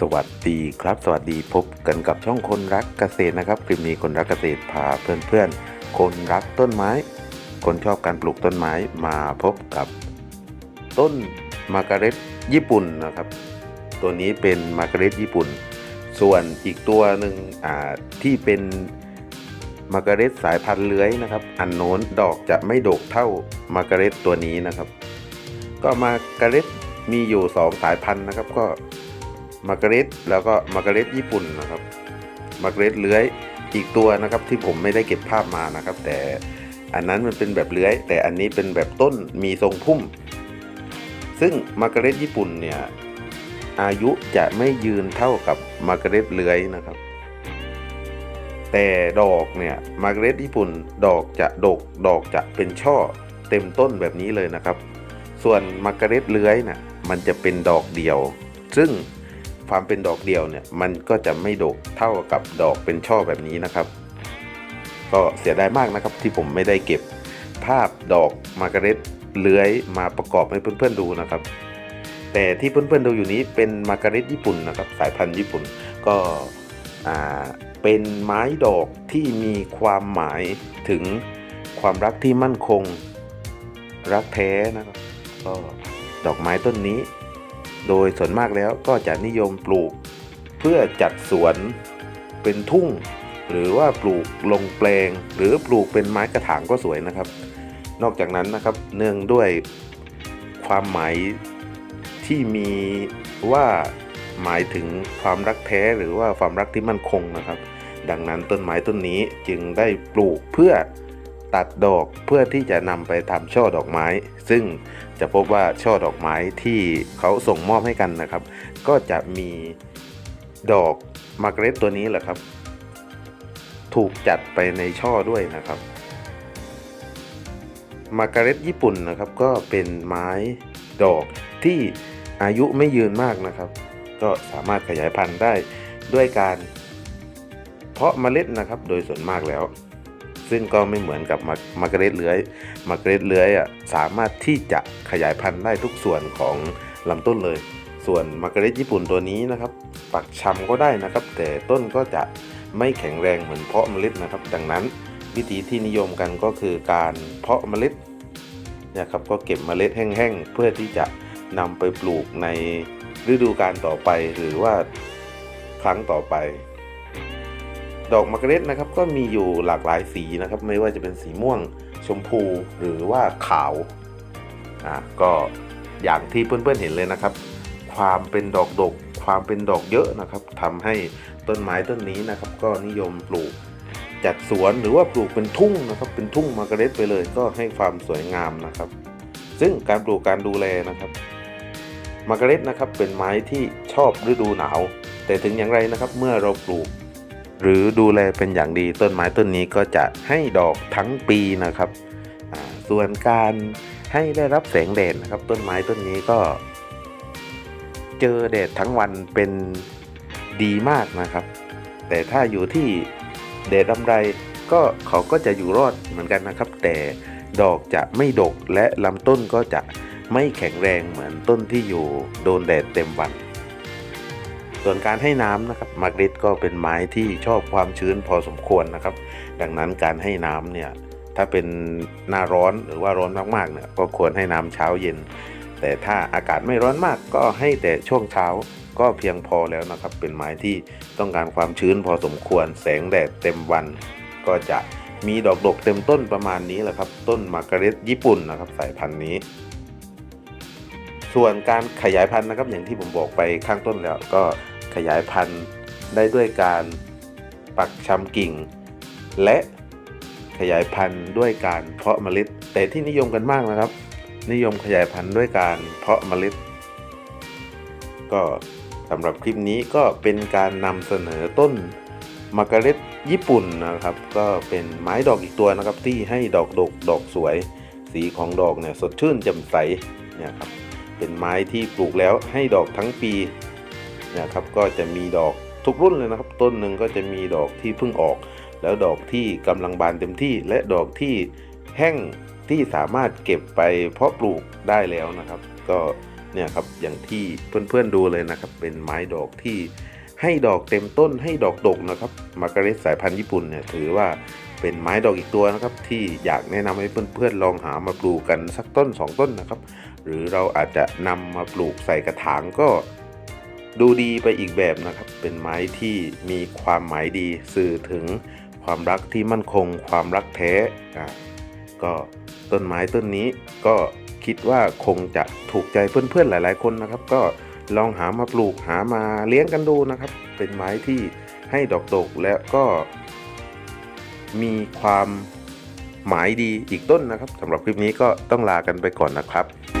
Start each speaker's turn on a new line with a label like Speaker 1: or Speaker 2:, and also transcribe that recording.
Speaker 1: สวัสดีครับ สวัสดีพบกันกับช่องคนรักเกษตรนะครับ คลิปนี้คนรักเกษตรพาเพื่อนๆ คนรักต้นไม้ คนชอบการปลูกต้นไม้มาพบกับ ต้นมาการ์เร็ตญี่ปุ่นนะครับ ตัวนี้เป็นมาการ์เร็ตญี่ปุ่น ส่วนอีกตัวหนึ่งที่เป็นมาการ์เร็ตสายพันธุ์เลื้อยนะครับ อันโน้นดอกจะไม่โดกเท่ามาการ์เร็ตตัวนี้นะครับ ก็มาการ์เร็ตมีอยู่ 2 สายพันธุ์นะครับ ก็ มาการ์เร็ตแล้วก็มาการ์เร็ตญี่ปุ่นนะครับมาการ์เร็ตเลื้อยอีกตัวนะครับที่ผมไม่ได้เก็บภาพมานะครับ แต่อันนั้นมันเป็นแบบเลื้อย แต่อันนี้เป็นแบบต้นมีทรงพุ่ม ซึ่งมาการ์เร็ตญี่ปุ่นเนี่ยอายุจะไม่ยืนเท่ากับมาการ์เร็ตเลื้อยนะครับ แต่ดอกเนี่ยมาการ์เร็ตญี่ปุ่นดอกจะดกดอกจะเป็นช่อเต็มต้นแบบนี้เลยนะครับ ส่วนมาการ์เร็ตเลื้อยเนี่ยมันจะเป็นดอกเดียว ซึ่ง ความเป็นดอกเดียวเนี่ยมันก็จะไม่ดกเท่ากับดอกเป็นช่อแบบนี้นะครับ ก็เสียดายมากนะครับที่ผมไม่ได้เก็บภาพดอกมาการ์เร็ตเลื้อยมาประกอบให้เพื่อนๆดูนะครับ แต่ที่เพื่อนๆดูอยู่นี้เป็นมาการ์เร็ตญี่ปุ่นนะครับสายพันธุ์ญี่ปุ่นก็อ่าเป็นไม้ดอกที่มีความหมายถึงความรักที่มั่นคงรักแท้นะครับก็ดอกไม้ต้นนี้ โดยส่วนมากแล้วก็จะนิยมปลูก เพื่อจัดสวนเป็นทุ่ง หรือว่าปลูกลงแปลง หรือปลูกเป็นไม้กระถางก็สวยนะครับ นอกจากนั้นนะครับเนื่องด้วยความหมายที่มีว่าหมายถึงความรักแท้หรือว่าความรักที่มั่นคงนะครับ ดังนั้นต้นไม้ต้นนี้จึงได้ปลูกเพื่อ ตัดดอกเพื่อที่จะนำไปทำช่อดอกไม้ ซึ่งจะพบว่าช่อดอกไม้ที่เขาส่งมอบให้กันนะครับ ก็จะมีดอกมาร์กเร็ตตัวนี้แหละครับ ถูกจัดไปในช่อด้วยนะครับมาร์กเร็ตญี่ปุ่นนะครับก็เป็นไม้ดอกที่อายุไม่ยืนมากนะครับ ก็สามารถขยายพันธุ์ได้ด้วยการเพาะเมล็ดนะครับ โดยส่วนมากแล้ว ซึ่งก็ไม่เหมือนกับมามาร์กาเร็ตเลื้อยมาร์กาเร็ตเลื้อยอะสามารถที่จะขยายพันธุ์ได้ทุกส่วนของลำต้นเลย ส่วนมาร์กาเร็ตญี่ปุ่นตัวนี้นะครับ ปักชำก็ได้นะครับ แต่ต้นก็จะไม่แข็งแรงเหมือนเพาะเมล็ดนะครับ ดังนั้นวิธีที่นิยมกันก็คือการเพาะเมล็ดนี่ยครับก็เก็บเมล็ดแห้งๆเพื่อที่จะนำไปปลูกในฤดูกาลต่อไปหรือว่าครั้งต่อไป ดอกมะกเร็ตนะครับก็มีอยู่หลากหลายสีนะครับ ไม่ว่าจะเป็นสีม่วง ชมพูหรือว่าขาวอะก็อย่างที่เพื่อนๆเห็นเลยนะครับ ความเป็นดอกดก ความเป็นดอกเยอะนะครับทำให้ต้นไม้ต้นนี้นะครับ ก็นิยมปลูกจัดสวนหรือว่าปลูกเป็นทุ่งนะครับ เป็นทุ่งมะกเร็ตไปเลย ก็ให้ความสวยงามนะครับ ซึ่งการปลูกการดูแลนะครับมะกเร็ตนะครับเป็นไม้ที่ชอบฤดูหนาว แต่ถึงอย่างไรนะครับ เมื่อเราปลูก หรือดูแลเป็นอย่างดีต้นไม้ต้นนี้ก็จะให้ดอกทั้งปีนะครับ ส่วนการให้ได้รับแสงแดดนะครับ ต้นไม้ต้นนี้ก็เจอแดดทั้งวันเป็นดีมากนะครับ แต่ถ้าอยู่ที่แดดลำไรก็เขาก็จะอยู่รอดเหมือนกันนะครับ แต่ดอกจะไม่ดกและลำต้นก็จะไม่แข็งแรงเหมือนต้นที่อยู่โดนแดดเต็มวัน ส่วนการให้น้ำนะครับมากริตก็เป็นไม้ที่ชอบความชื้นพอสมควรนะครับ ดังนั้นการให้น้ำเนี่ยถ้าเป็นหน้าร้อนหรือว่าร้อนมากๆเนี่ยก็ควรให้น้ำเช้าเย็น แต่ถ้าอากาศไม่ร้อนมากก็ให้แต่ช่วงเช้าก็เพียงพอแล้วนะครับ เป็นไม้ที่ต้องการความชื้นพอสมควร แสงแดดเต็มวัน ก็จะมีดอกดกเต็มต้นประมาณนี้แหละครับ ต้นมาร์กาเร็ตญี่ปุ่นนะครับ สายพันธุ์นี้ ส่วนการขยายพันธุ์นะครับ อย่างที่ผมบอกไปข้างต้นแล้วก็ ขยายพันธุ์ได้ด้วยการปักชำกิ่ง และขยายพันธุ์ด้วยการเพาะเมล็ด แต่ที่นิยมกันมากนะครับ นิยมขยายพันธุ์ด้วยการเพาะเมล็ด ก็สำหรับคลิปนี้ก็เป็นการนำเสนอต้นมาการเร็ตญี่ปุ่นนะครับ ก็เป็นไม้ดอกอีกตัวนะครับที่ให้ดอกดกดอกสวย สีของดอกเนี่ยสดชื่นแจ่มใสเนี่ยครับเป็นไม้ที่ปลูกแล้วให้ดอกทั้งปี นี่ยครับก็จะมีดอกทุกรุ่นเลยนะครับ ต้นหนึ่งก็จะมีดอกที่เพิ่งออก แล้วดอกที่กำลังบานเต็มที่ และดอกที่แห้งที่สามารถเก็บไปเพาะปลูกได้แล้วนะครับ ก็เนี่ยครับอย่างที่เพื่อนๆดูเลยนะครับ เป็นไม้ดอกที่ให้ดอกเต็มต้นให้ดอกดกนะครับมาการเรตสายพันธุ์ญี่ปุ่นเนี่ยถือว่าเป็นไม้ดอกอีกตัวนะครับ ที่อยากแนะนำให้เพื่อนๆลองหามาปลูกกันสักต้นสองต้นนะครับ หรือเราอาจจะนำมาปลูกใส่กระถางก็ ดูดีไปอีกแบบนะครับ เป็นไม้ที่มีความหมายดีสื่อถึงความรักที่มั่นคง ความรักแท้อ่าก็ต้นไม้ต้นนี้ก็คิดว่าคงจะถูกใจเพื่อนๆหลายๆคนนะครับ ก็ลองหามาปลูกหามาเลี้ยงกันดูนะครับ เป็นไม้ที่ให้ดอกตกแล้วก็มีความหมายดีอีกต้นนะครับสำหรับคลิปนี้ก็ต้องลากันไปก่อนนะครับ